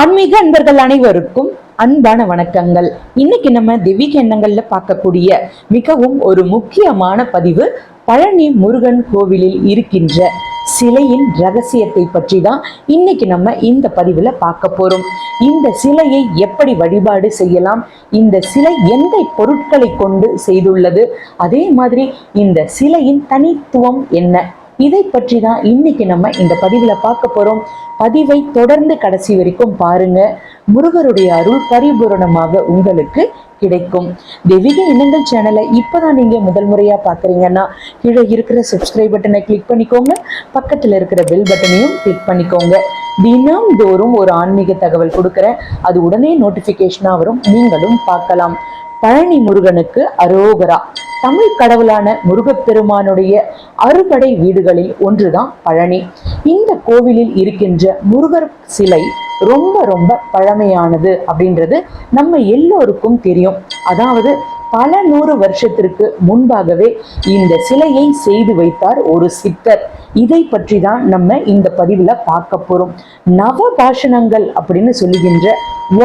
ஆன்மீக அன்பர்கள் அனைவருக்கும் அன்பான வணக்கங்கள். இன்னைக்கு நம்ம திவ்விக எண்ணங்கள்ல பார்க்கக்கூடிய மிகவும் ஒரு முக்கியமான பதிவு பழனி முருகன் கோவிலில் இருக்கின்ற சிலையின் ரகசியத்தை பற்றி தான் இன்னைக்கு நம்ம இந்த பதிவுல பார்க்க போறோம். இந்த சிலையை எப்படி வழிபாடு செய்யலாம்? இந்த சிலை எந்த பொருட்களை கொண்டு செய்துள்ளது? அதே மாதிரி இந்த சிலையின் தனித்துவம் என்ன? இதை பற்றி தான் இன்னைக்கு நம்ம இந்த பதிவுல பார்க்க போறோம். பதிவை தொடர்ந்து கடைசி வரைக்கும் பாருங்க. முருகருடைய அருள் பரிபூரணமாக உங்களுக்கு கிடைக்கும். தெய்வீக இனங்கள் சேனலை இப்பதான் நீங்க முதல் முறையா பாக்குறீங்கன்னா கீழே இருக்கிற சப்ஸ்கிரைப் பட்டனை கிளிக் பண்ணிக்கோங்க. பக்கத்துல இருக்கிற பெல் பட்டனையும் கிளிக் பண்ணிக்கோங்க. தினம் தோறும் ஒரு ஆன்மீக தகவல் கொடுக்குறேன். அது உடனே நோட்டிஃபிகேஷனாக வரும். நீங்களும் பார்க்கலாம். பழனி முருகனுக்கு அரோகரா. தமிழ் கடவுளான முருகப்பெருமானுடைய அறுபடை வீடுகளில் ஒன்றுதான் பழனி. இந்த கோவிலில் இருக்கின்ற முருகர் சிலை ரொம்ப ரொம்ப பழமையானது அப்படின்றது நம்ம எல்லோருக்கும் தெரியும். அதாவது பல நூறு வருஷத்திற்கு முன்பாகவே இந்த சிலையை செய்து வைத்தார் ஒரு சித்தர். இதை பற்றி தான் நம்ம இந்த பதிவில் பார்க்க போகிறோம் நவ பாஷணங்கள் அப்படின்னு சொல்லுகின்ற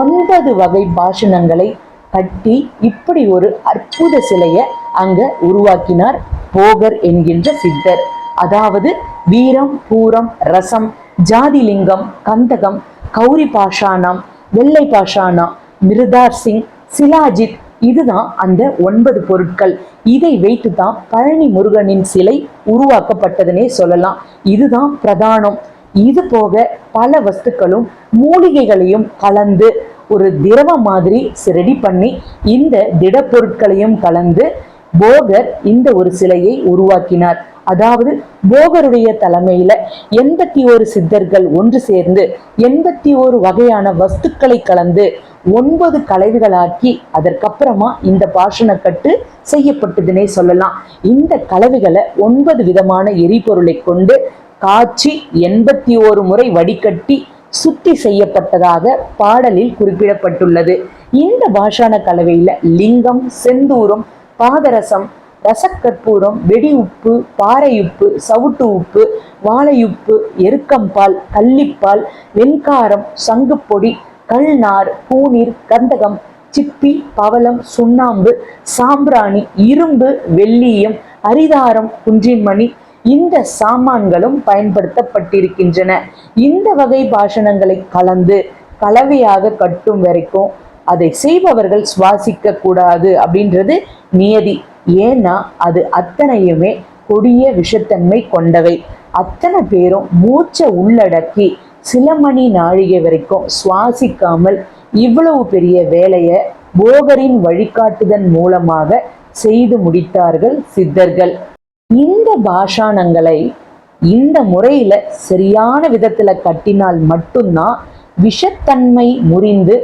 ஒன்பது வகை பாஷணங்களை கட்டி இப்படி ஒரு அற்புத சிலையை அங்க உருவாக்கினார் போகர் என்கின்ற சித்தர். அதாவது வீரம் பூரம் ரசம் ஜாதிலிங்கம் கந்தகம் கௌரி பாஷானம் வெள்ளை பாஷானா மிருதார் சிங் சிலாஜித் இதுதான் அந்த ஒன்பது பொருட்கள். இதை வைத்து தான் பழனி முருகனின் சிலை உருவாக்கப்பட்டதுன்னே சொல்லலாம். இதுதான் பிரதானம். இது போக பல வஸ்துக்களும் மூலிகைகளையும் கலந்து ஒரு திரவ மாதிரி ரெடி பண்ணி இந்த திடப்பொருட்களையும் கலந்து போகர் இந்த ஒரு சிலையை உருவாக்கினார். அதாவது போகருடைய தலைமையில எண்பத்தி ஒரு சித்தர்கள் ஒன்று சேர்ந்து எண்பத்தி ஒரு வகையான வஸ்துக்களை கலந்து ஒன்பது கலவைகளாக்கி அதற்கப்புறமா இந்த பாஷணக்கட்டு செய்யப்பட்டதுன்னே சொல்லலாம். இந்த கலவைகளை ஒன்பது விதமான எரிபொருளை கொண்டு காய்ச்சி எண்பத்தி ஒரு முறை வடிகட்டி சுத்தி செய்யப்பட்டதாக பாடலில் குறிப்பிடப்பட்டுள்ளது. இந்த பாஷான கலவையில லிங்கம் செந்தூரம் பாதரசம் ரசக்கற்பூரம் வெடி உப்பு பாறை உப்பு சவுட்டு உப்பு வாழையுப்பு எருக்கம்பால் கள்ளிப்பால் வெண்காரம் சங்குப்பொடி கல்நார் பூநீர் கந்தகம் சிப்பி பவளம் சுண்ணாம்பு சாம்பிராணி இரும்பு வெள்ளீயம் அரிதாரம் குன்றின்மணி இந்த சாமான்களும் பயன்படுத்தப்பட்டிருக்கின்றன. இந்த வகை பாஷணங்களை கலந்து கலவையாக கட்டும் வரைக்கும் அதை செய்பவர்கள் சுவாசிக்க கூடாது அப்படின்றது நியதி. ஏன்னா அது அத்தனையுமே கொடிய விஷத்தன்மை கொண்டவை. அத்தனை பேரும் மூச்சை உள்ளடக்கி சில மணி நாழிகை வரைக்கும் சுவாசிக்காமல் இவ்வளவு பெரிய வேலையை போகரின் வழிகாட்டுதன் மூலமாக செய்து முடித்தார்கள் சித்தர்கள். இந்த பாஷாணங்களை இந்த முறையில சரியான விதத்துல கட்டினால் மட்டும்தான் விஷத்தன்மை முறிந்து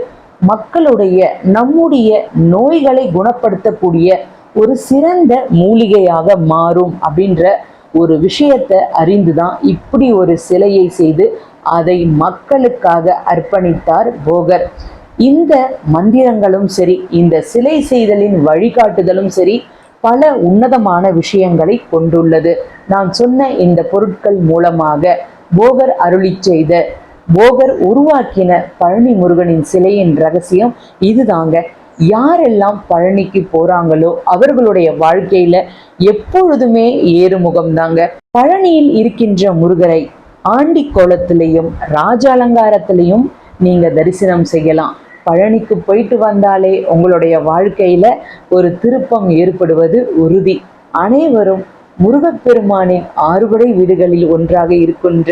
மக்களுடைய நம்முடைய நோய்களை குணப்படுத்தக்கூடிய ஒரு சிறந்த மூலிகையாக மாறும் அப்படின்ற ஒரு விஷயத்தை அறிந்துதான் இப்படி ஒரு சிலையை செய்து அதை மக்களுக்காக அர்ப்பணித்தார் போகர். இந்த மந்திரங்களும் சரி இந்த சிலை செய்தலின் வழிகாட்டுதலும் சரி பல உன்னதமான விஷயங்களை கொண்டுள்ளது. நான் சொன்ன இந்த பொருட்கள் மூலமாக போகர் அருளி செய்த போகர் உருவாக்கின பழனி முருகனின் சிலையின் ரகசியம் இதுதாங்க. யாரெல்லாம் பழனிக்கு போறாங்களோ அவர்களுடைய வாழ்க்கையில எப்பொழுதுமே ஏறுமுகம் தாங்க பழனியில் இருக்கின்ற முருகரை ஆண்டி கோலத்திலையும் ராஜாலங்காரத்திலையும் நீங்க தரிசனம் செய்யலாம். பழனிக்கு போயிட்டு வந்தாலே உங்களுடைய வாழ்க்கையில ஒரு திருப்பம் ஏற்படுவது உறுதி. அனைவரும் முருகப்பெருமானின் ஆறுபடை வீடுகளில் ஒன்றாக இருக்கின்ற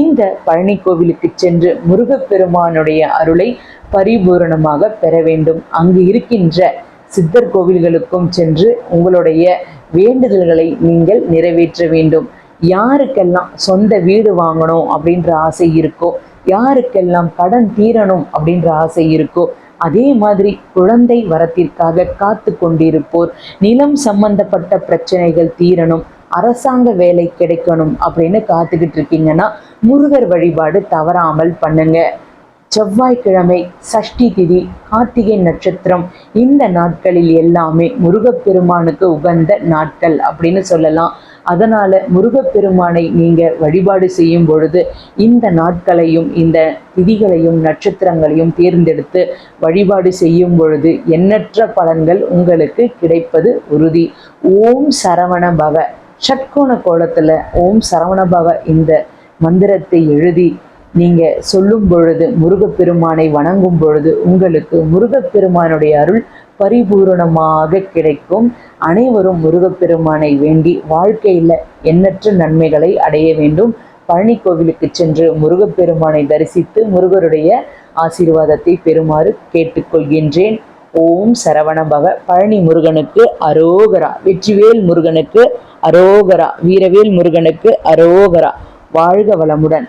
இந்த பழனி கோவிலுக்கு சென்று முருகப்பெருமானுடைய அருளை பரிபூரணமாக பெற வேண்டும். அங்கு இருக்கின்ற சித்தர் கோவில்களுக்கும் சென்று உங்களுடைய வேண்டுதல்களை நீங்கள் நிறைவேற்ற வேண்டும். யாருக்கெல்லாம் சொந்த வீடு வாங்கணும் அப்படின்ற ஆசை இருக்கோ யாருக்கெல்லாம் கடன் தீரணும் அப்படின்ற ஆசை இருக்கோ அதே மாதிரி குழந்தை வரத்திற்காக காத்து கொண்டிருப்போர். நிலம் சம்பந்தப்பட்ட பிரச்சனைகள் தீரணும். அரசாங்க வேலை கிடைக்கணும் அப்படின்னு காத்துக்கிட்டு இருக்கீங்கன்னா முருகர் வழிபாடு தவறாமல் பண்ணுங்க. செவ்வாய்க்கிழமை சஷ்டி திதி கார்த்திகை நட்சத்திரம் இந்த நாட்களில் எல்லாமே முருகப்பெருமானுக்கு உகந்த நாட்கள் அப்படின்னு சொல்லலாம். அதனால முருகப்பெருமானை நீங்க வழிபாடு செய்யும் பொழுது இந்த நாட்களையும் இந்த திதிகளையும் நட்சத்திரங்களையும் தேர்ந்தெடுத்து வழிபாடு செய்யும் பொழுது எண்ணற்ற பலன்கள் உங்களுக்கு கிடைப்பது உறுதி. ஓம் சரவண பவ. ஷட்கோண கோலத்துல ஓம் சரவண பவ இந்த மந்திரத்தை எழுதி நீங்க சொல்லும் பொழுது முருகப்பெருமானை வணங்கும் பொழுது உங்களுக்கு முருகப்பெருமானுடைய அருள் பரிபூரணமாக கிடைக்கும். அனைவரும் முருகப்பெருமானை வேண்டி வாழ்க்கையில எண்ணற்ற நன்மைகளை அடைய வேண்டும். பழனி கோவிலுக்கு சென்று முருகப்பெருமானை தரிசித்து முருகருடைய ஆசீர்வாதத்தை பெறுமாறு கேட்டுக்கொள்கின்றேன். ஓம் சரவணபவ பழனி முருகனுக்கு அரோகரா. வெற்றிவேல் முருகனுக்கு அரோகரா. வீரவேல் முருகனுக்கு அரோகரா. வாழ்க வளமுடன்.